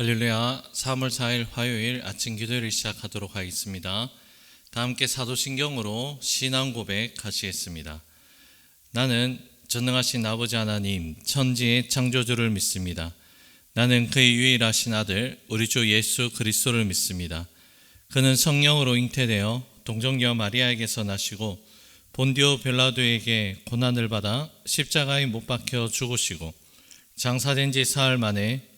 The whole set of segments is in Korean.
할렐루야 3월 4일 화요일 아침 기도를 시작하도록 하겠습니다. 다 함께 사도신경으로 신앙 고백 하시겠습니다. 나는 전능하신 아버지 하나님 천지의 창조주를 믿습니다. 나는 그의 유일하신 아들 우리 주 예수 그리스도를 믿습니다. 그는 성령으로 잉태되어 동정녀 마리아에게서 나시고 본디오 벨라도에게 고난을 받아 십자가에 못 박혀 죽으시고 장사된 지 사흘 만에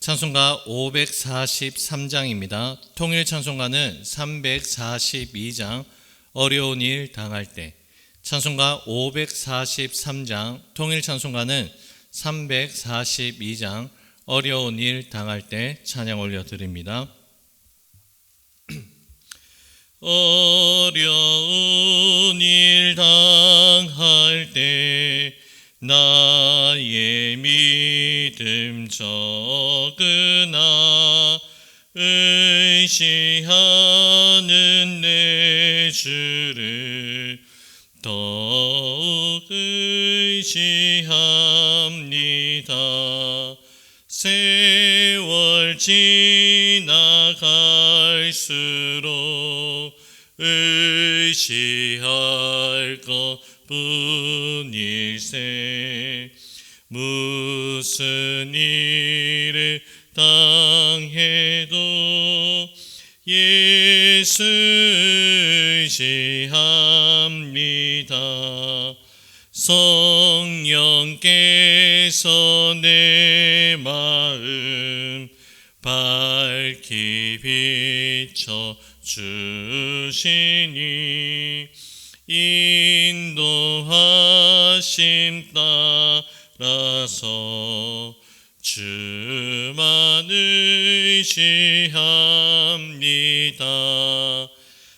찬송가 543장입니다. 통일 찬송가는 342장 어려운 일 당할 때 찬송가 543장 통일 찬송가는 342장 어려운 일 당할 때 찬양 올려 드립니다. 어려운 일 당할 때 나의 믿 음 적으나 의시하는 내 주를 더욱 의시합니다. 세월 지나갈수록 의시할 것 뿐일세 무슨 일을 당해도 예수 의시합니다. 성령께서 내 마음 밝히 비춰 주시니 인도하심 따 라서 주만 의시합니다.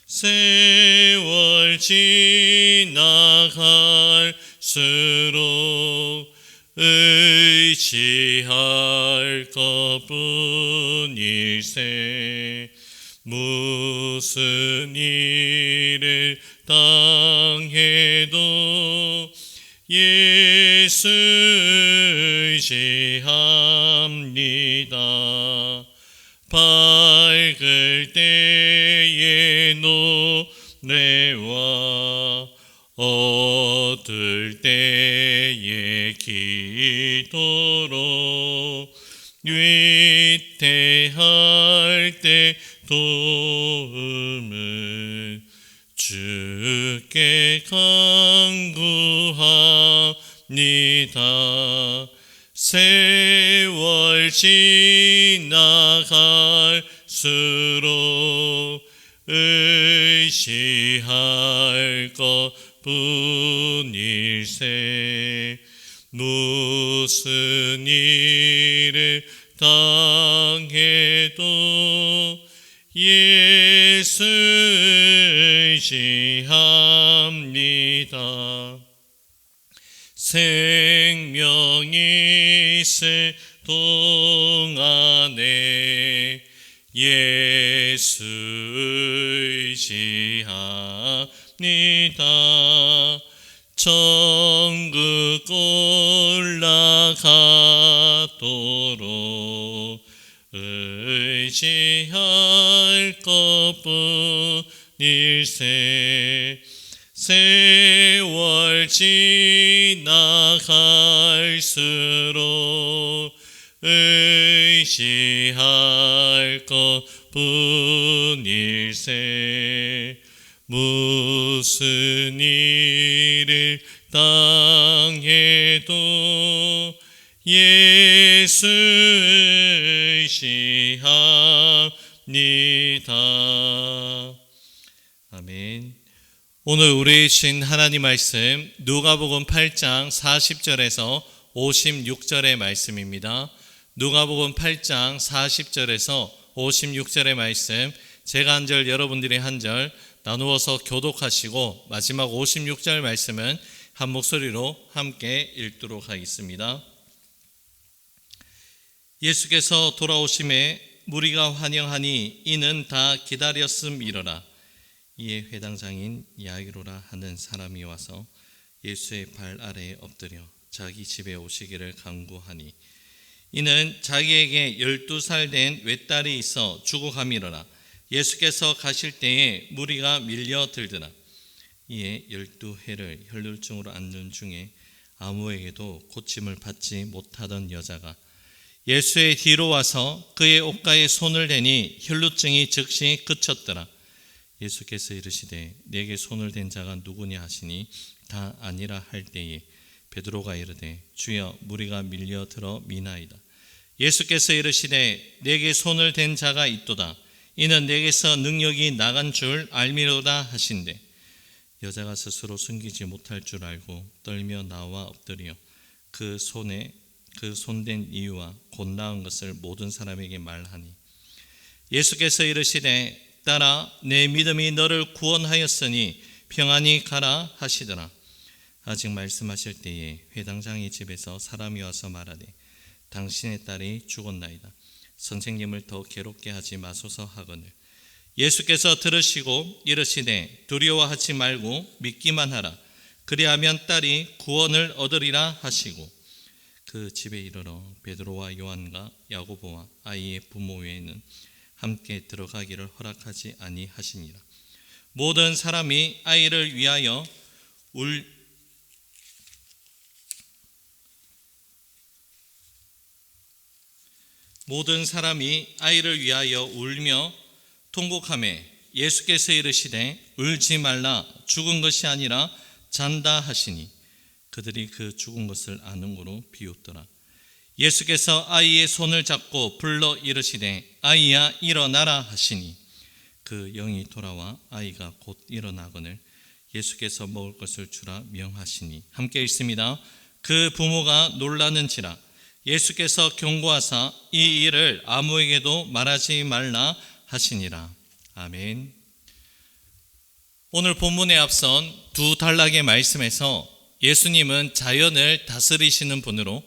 세월 지나갈수록 의지할 것뿐일세 무슨 일을 당해도 예수 의지합니다. 밝을 때의 노래와 어둘 때의 기도로 위태할 때 도움을 주께 간구합니다. 세월 지나갈수록 의시할 것 뿐일세 무슨 일을 당해도 예수 의시합니다. 생명이 있을 동안에 예수 의시합니다. 천국 올라가도록 의지할 것뿐 일세 세월 지나갈수록 의지할 것뿐 일세 무슨 일을 당해도 예수 의시합니다. 오늘 우리 신 하나님 말씀 누가복음 8장 40절에서 56절의 말씀입니다. 누가복음 8장 40절에서 56절의 말씀 제가 한 절 여러분들이 한 절 나누어서 교독하시고 마지막 56절 말씀은 한 목소리로 함께 읽도록 하겠습니다. 예수께서 돌아오심에 무리가 환영하니 이는 다 기다렸음이러라. 이에 회당장인 야이로라 하는 사람이 와서 예수의 발 아래에 엎드려 자기 집에 오시기를 간구하니 이는 자기에게 열두 살 된 외딸이 있어 죽어감이러라. 예수께서 가실 때에 무리가 밀려 들더라. 이에 열두 해를 혈루증으로 앓는 중에 아무에게도 고침을 받지 못하던 여자가 예수의 뒤로 와서 그의 옷가에 손을 대니 혈루증이 즉시 그쳤더라. 예수께서 이르시되 내게 손을 댄 자가 누구냐 하시니 다 아니라 할 때에 베드로가 이르되 주여 무리가 밀려 들어 미나이다. 예수께서 이르시되 내게 손을 댄 자가 있도다. 이는 내게서 능력이 나간 줄 알미로다 하신대. 여자가 스스로 숨기지 못할 줄 알고 떨며 나와 엎드려 그 손에 그 손댄 이유와 곧 나은 것을 모든 사람에게 말하니 예수께서 이르시되 따라 내 믿음이 너를 구원하였으니 평안히 가라 하시더라. 아직 말씀하실 때에 회당장의 집에서 사람이 와서 말하되 당신의 딸이 죽었나이다. 선생님을 더 괴롭게 하지 마소서 하거늘. 예수께서 들으시고 이르시되 두려워하지 말고 믿기만 하라. 그리하면 딸이 구원을 얻으리라 하시고. 그 집에 이르러 베드로와 요한과 야고보와 아이의 부모 외에는 함께 들어가기를 허락하지 아니하시니라 모든 사람이 아이를 위하여 울 모든 사람이 아이를 위하여 울며 통곡함에 예수께서 이르시되 울지 말라 죽은 것이 아니라 잔다 하시니 그들이 그 죽은 것을 아는 거로 비웃더라 예수께서 아이의 손을 잡고 불러 이르시되 아이야 일어나라 하시니 그 영이 돌아와 아이가 곧 일어나거늘 예수께서 먹을 것을 주라 명하시니 함께 있습니다 그 부모가 놀라는지라 예수께서 경고하사 이 일을 아무에게도 말하지 말라 하시니라. 아멘. 오늘 본문에 앞선 두 단락의 말씀에서 예수님은 자연을 다스리시는 분으로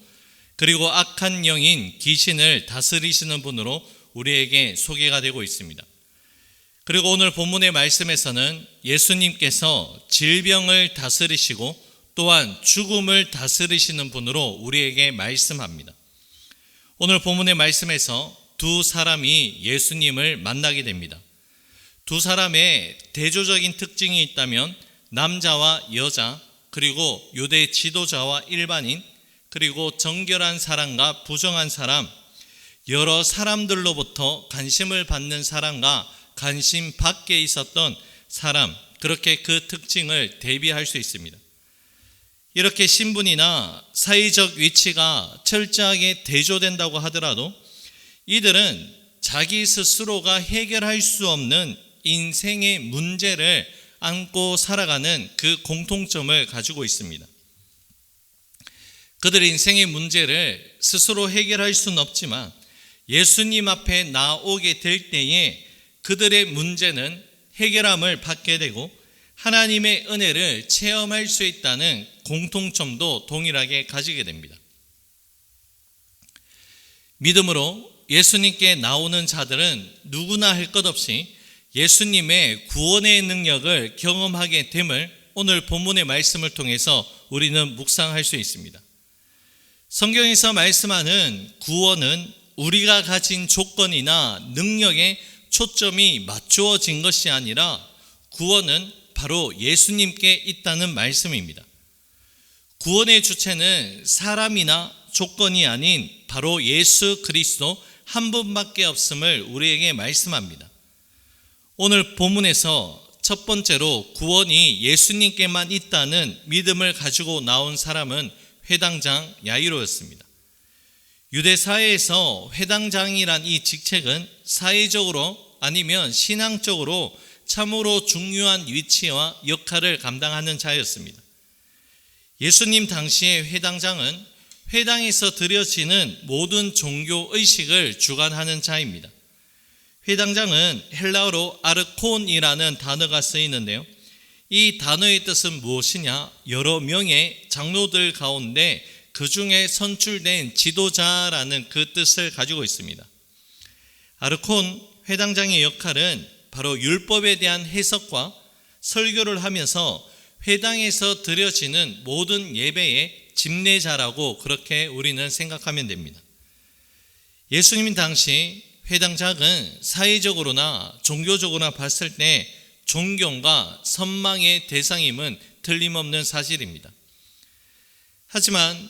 그리고 악한 영인 귀신을 다스리시는 분으로 우리에게 소개가 되고 있습니다. 그리고 오늘 본문의 말씀에서는 예수님께서 질병을 다스리시고 또한 죽음을 다스리시는 분으로 우리에게 말씀합니다. 오늘 본문의 말씀에서 두 사람이 예수님을 만나게 됩니다. 두 사람의 대조적인 특징이 있다면 남자와 여자, 그리고 유대 지도자와 일반인, 그리고 정결한 사람과 부정한 사람, 여러 사람들로부터 관심을 받는 사람과 관심 밖에 있었던 사람, 그렇게 그 특징을 대비할 수 있습니다. 이렇게 신분이나 사회적 위치가 철저하게 대조된다고 하더라도 이들은 자기 스스로가 해결할 수 없는 인생의 문제를 안고 살아가는 그 공통점을 가지고 있습니다. 그들의 인생의 문제를 스스로 해결할 수는 없지만 예수님 앞에 나오게 될 때에 그들의 문제는 해결함을 받게 되고 하나님의 은혜를 체험할 수 있다는 공통점도 동일하게 가지게 됩니다. 믿음으로 예수님께 나오는 자들은 누구나 할 것 없이 예수님의 구원의 능력을 경험하게 됨을 오늘 본문의 말씀을 통해서 우리는 묵상할 수 있습니다. 성경에서 말씀하는 구원은 우리가 가진 조건이나 능력에 초점이 맞추어진 것이 아니라 구원은 바로 예수님께 있다는 말씀입니다. 구원의 주체는 사람이나 조건이 아닌 바로 예수 그리스도 한 분밖에 없음을 우리에게 말씀합니다. 오늘 본문에서 첫 번째로 구원이 예수님께만 있다는 믿음을 가지고 나온 사람은 회당장 야이로였습니다. 유대 사회에서 회당장이란 이 직책은 사회적으로 아니면 신앙적으로 참으로 중요한 위치와 역할을 감당하는 자였습니다. 예수님 당시의 회당장은 회당에서 드려지는 모든 종교 의식을 주관하는 자입니다. 회당장은 헬라어로 아르콘이라는 단어가 쓰이는데요. 이 단어의 뜻은 무엇이냐? 여러 명의 장로들 가운데 그 중에 선출된 지도자라는 그 뜻을 가지고 있습니다. 아르콘 회당장의 역할은 바로 율법에 대한 해석과 설교를 하면서 회당에서 드려지는 모든 예배의 집례자라고 그렇게 우리는 생각하면 됩니다. 예수님 당시 회당장은 사회적으로나 종교적으로나 봤을 때 존경과 선망의 대상임은 틀림없는 사실입니다. 하지만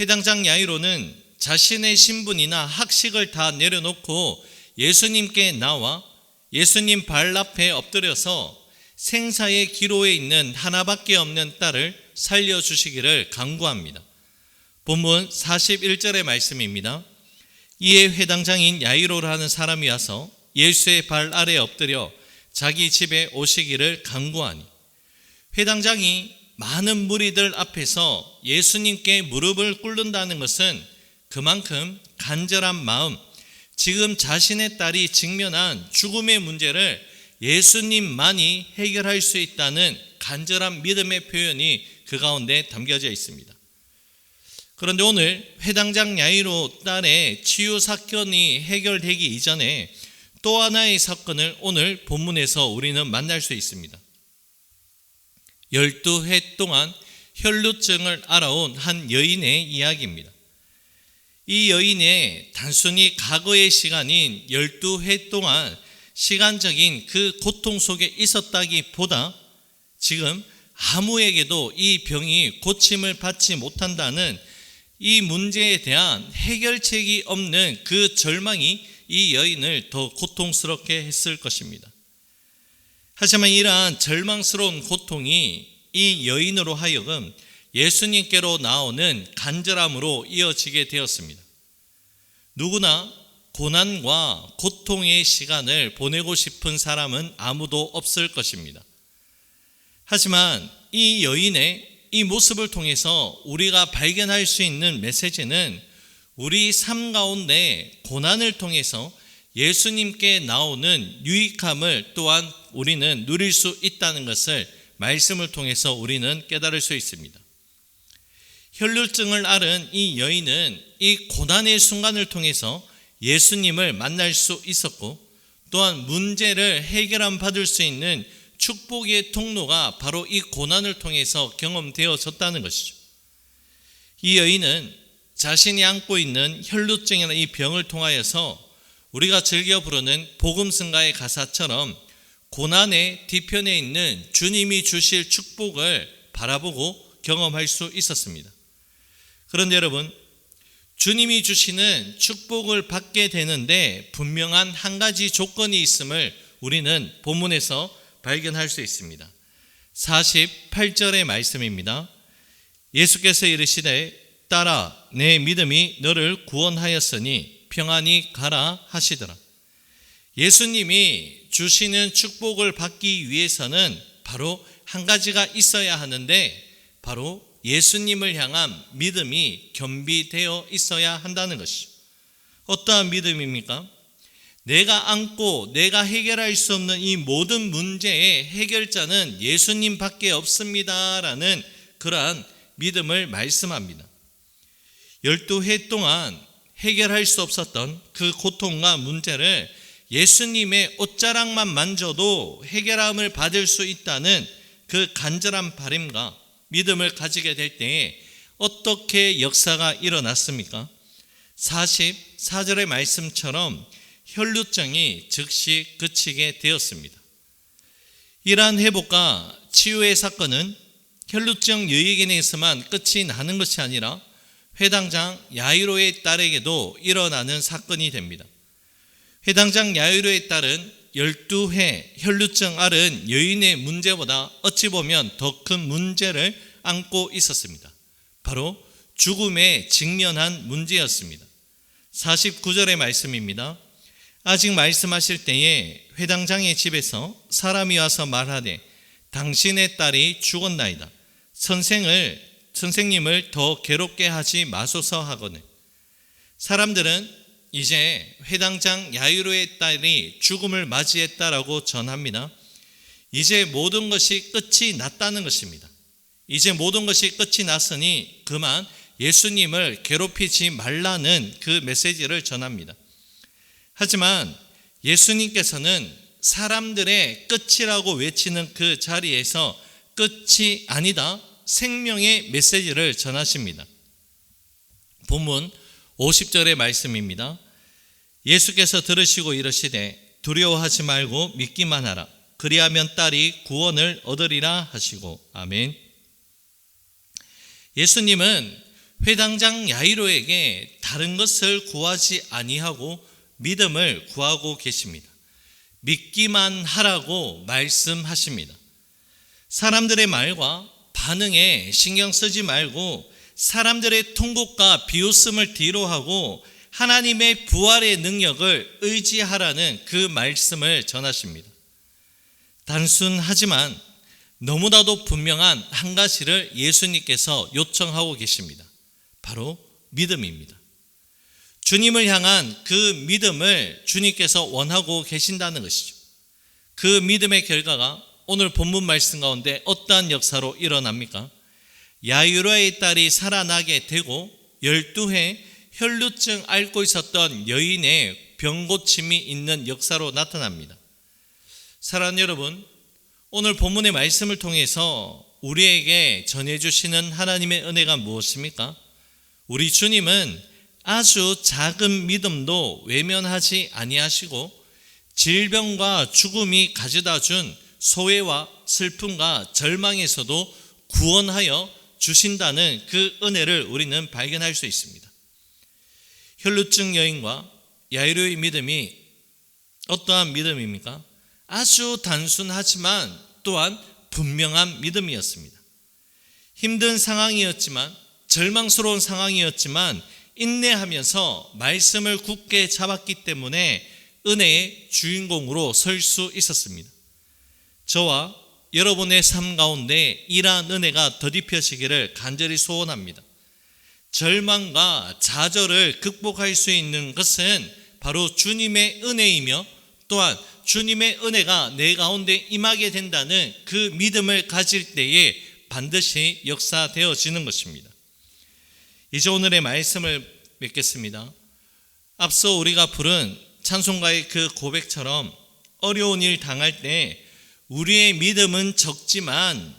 회당장 야이로는 자신의 신분이나 학식을 다 내려놓고 예수님께 나와 예수님 발 앞에 엎드려서 생사의 기로에 있는 하나밖에 없는 딸을 살려주시기를 강구합니다. 본문 41절의 말씀입니다. 이에 회당장인 야이로라는 사람이 와서 예수의 발 아래 엎드려 자기 집에 오시기를 강구하니 회당장이 많은 무리들 앞에서 예수님께 무릎을 꿇는다는 것은 그만큼 간절한 마음, 지금 자신의 딸이 직면한 죽음의 문제를 예수님만이 해결할 수 있다는 간절한 믿음의 표현이 그 가운데 담겨져 있습니다. 그런데 오늘 회당장 야이로 딸의 치유 사건이 해결되기 이전에 또 하나의 사건을 오늘 본문에서 우리는 만날 수 있습니다. 12해 동안 혈루증을 알아온 한 여인의 이야기입니다. 이 여인의 단순히 과거의 시간인 12해 동안 시간적인 그 고통 속에 있었다기보다 지금 아무에게도 이 병이 고침을 받지 못한다는 이 문제에 대한 해결책이 없는 그 절망이 이 여인을 더 고통스럽게 했을 것입니다. 하지만 이러한 절망스러운 고통이 이 여인으로 하여금 예수님께로 나오는 간절함으로 이어지게 되었습니다. 누구나 고난과 고통의 시간을 보내고 싶은 사람은 아무도 없을 것입니다. 하지만 이 여인의 이 모습을 통해서 우리가 발견할 수 있는 메시지는 우리 삶 가운데 고난을 통해서 예수님께 나오는 유익함을 또한 우리는 누릴 수 있다는 것을 말씀을 통해서 우리는 깨달을 수 있습니다. 혈류증을 앓은 이 여인은 이 고난의 순간을 통해서 예수님을 만날 수 있었고 또한 문제를 해결함 받을 수 있는 축복의 통로가 바로 이 고난을 통해서 경험되어졌다는 것이죠. 이 여인은 자신이 안고 있는 혈루증이나 이 병을 통하여서 우리가 즐겨 부르는 복음승가의 가사처럼 고난의 뒤편에 있는 주님이 주실 축복을 바라보고 경험할 수 있었습니다. 그런데 여러분, 주님이 주시는 축복을 받게 되는데 분명한 한 가지 조건이 있음을 우리는 본문에서 발견할 수 있습니다. 48절의 말씀입니다. 예수께서 이르시되 따라 내 믿음이 너를 구원하였으니 평안히 가라 하시더라. 예수님이 주시는 축복을 받기 위해서는 바로 한 가지가 있어야 하는데 바로 예수님을 향한 믿음이 겸비되어 있어야 한다는 것이죠. 어떠한 믿음입니까? 내가 안고 내가 해결할 수 없는 이 모든 문제의 해결자는 예수님밖에 없습니다라는 그러한 믿음을 말씀합니다. 12해 동안 해결할 수 없었던 그 고통과 문제를 예수님의 옷자락만 만져도 해결함을 받을 수 있다는 그 간절한 바램과 믿음을 가지게 될 때에 어떻게 역사가 일어났습니까? 44절의 말씀처럼 혈루증이 즉시 그치게 되었습니다. 이러한 회복과 치유의 사건은 혈루증 여의견에서만 끝이 나는 것이 아니라 회당장 야이로의 딸에게도 일어나는 사건이 됩니다. 회당장 야이로의 딸은 12회 혈루증 앓은 여인의 문제보다 어찌 보면 더 큰 문제를 안고 있었습니다. 바로 죽음에 직면한 문제였습니다. 49절의 말씀입니다. 아직 말씀하실 때에 회당장의 집에서 사람이 와서 말하되 당신의 딸이 죽었나이다. 선생을 선생님을 더 괴롭게 하지 마소서 하거늘. 사람들은 이제 회당장 야이로의 딸이 죽음을 맞이했다라고 전합니다. 이제 모든 것이 끝이 났다는 것입니다. 이제 모든 것이 끝이 났으니 그만 예수님을 괴롭히지 말라는 그 메시지를 전합니다. 하지만 예수님께서는 사람들의 끝이라고 외치는 그 자리에서 끝이 아니다 생명의 메시지를 전하십니다. 본문 50절의 말씀입니다. 예수께서 들으시고 이르시되 두려워하지 말고 믿기만 하라. 그리하면 딸이 구원을 얻으리라 하시고 아멘. 예수님은 회당장 야이로에게 다른 것을 구하지 아니하고 믿음을 구하고 계십니다. 믿기만 하라고 말씀하십니다. 사람들의 말과 반응에 신경 쓰지 말고 사람들의 통곡과 비웃음을 뒤로하고 하나님의 부활의 능력을 의지하라는 그 말씀을 전하십니다. 단순하지만 너무나도 분명한 한 가지를 예수님께서 요청하고 계십니다. 바로 믿음입니다. 주님을 향한 그 믿음을 주님께서 원하고 계신다는 것이죠. 그 믿음의 결과가 오늘 본문 말씀 가운데 어떠한 역사로 일어납니까? 야유라의 딸이 살아나게 되고 12회 혈루증 앓고 있었던 여인의 병고침이 있는 역사로 나타납니다. 사랑하는 여러분, 오늘 본문의 말씀을 통해서 우리에게 전해주시는 하나님의 은혜가 무엇입니까? 우리 주님은 아주 작은 믿음도 외면하지 아니하시고 질병과 죽음이 가져다 준 소외와 슬픔과 절망에서도 구원하여 주신다는 그 은혜를 우리는 발견할 수 있습니다. 혈루증 여인과 야이로의 믿음이 어떠한 믿음입니까? 아주 단순하지만 또한 분명한 믿음이었습니다. 힘든 상황이었지만 절망스러운 상황이었지만 인내하면서 말씀을 굳게 잡았기 때문에 은혜의 주인공으로 설 수 있었습니다. 저와 여러분의 삶 가운데 이러한 은혜가 더딥혀지기를 간절히 소원합니다. 절망과 좌절을 극복할 수 있는 것은 바로 주님의 은혜이며 또한 주님의 은혜가 내 가운데 임하게 된다는 그 믿음을 가질 때에 반드시 역사되어지는 것입니다. 이제 오늘의 말씀을 맺겠습니다. 앞서 우리가 부른 찬송가의 그 고백처럼 어려운 일 당할 때 우리의 믿음은 적지만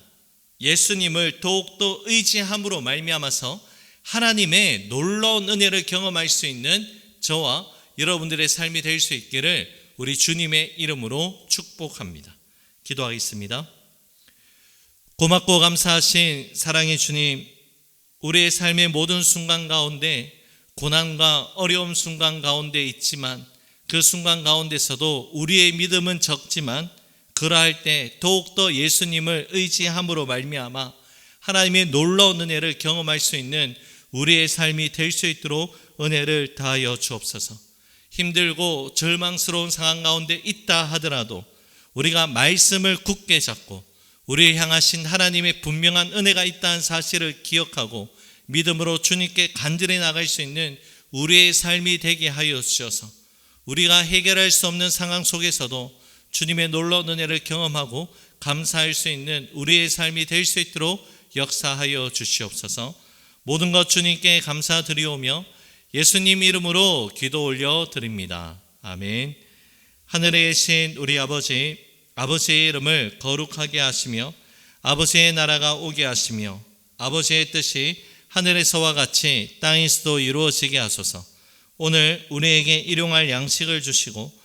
예수님을 더욱더 의지함으로 말미암아서 하나님의 놀라운 은혜를 경험할 수 있는 저와 여러분들의 삶이 될 수 있기를 우리 주님의 이름으로 축복합니다. 기도하겠습니다. 고맙고 감사하신 사랑의 주님, 우리의 삶의 모든 순간 가운데 고난과 어려움 순간 가운데 있지만 그 순간 가운데서도 우리의 믿음은 적지만 그러할 때 더욱더 예수님을 의지함으로 말미암아 하나님의 놀라운 은혜를 경험할 수 있는 우리의 삶이 될 수 있도록 은혜를 다하여 주옵소서. 힘들고 절망스러운 상황 가운데 있다 하더라도 우리가 말씀을 굳게 잡고 우리를 향하신 하나님의 분명한 은혜가 있다는 사실을 기억하고 믿음으로 주님께 간절히 나갈 수 있는 우리의 삶이 되게 하여 주셔서 우리가 해결할 수 없는 상황 속에서도 주님의 놀라운 은혜를 경험하고 감사할 수 있는 우리의 삶이 될 수 있도록 역사하여 주시옵소서. 모든 것 주님께 감사드리오며 예수님 이름으로 기도 올려 드립니다. 아멘. 하늘에 계신 우리 아버지, 아버지의 이름을 거룩하게 하시며 아버지의 나라가 오게 하시며 아버지의 뜻이 하늘에서와 같이 땅에서도 이루어지게 하소서. 오늘 우리에게 일용할 양식을 주시고